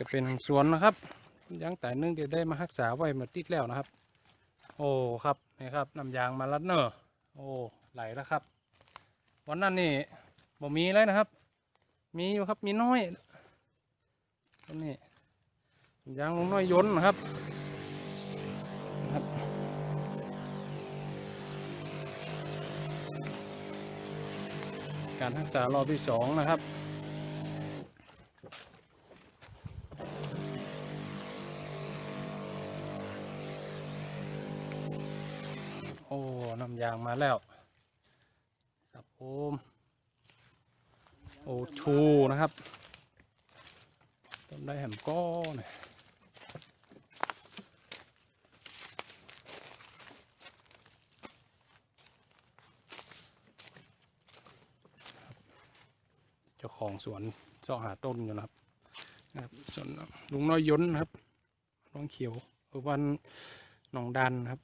จะเป็นสวนนะครับยางแต่นึงเดี๋ยวได้มารักษาไว้มาติดแล้วนะครับ โอ้ครับนี่ครับน้ำยางมาลัดเนอร์โอ้ไหลแล้วครับ วันนั้นนี่บ่มีเลยนะครับ มีอยู่ครับมีน้อยตรงนี้ยางลงน้อยยนนะครับนะครับการรักษารอบที่สองนะครับ อ้น้ำยางมาแล้วครับผมโอ้ชูนะครับต้นได้แหมก้อนเจ้าของสวนเสาะหาต้นอยู่นะครับครับส่วนลุงน้อยยนต์นครับน้องเขียวอวันหนองดันครับ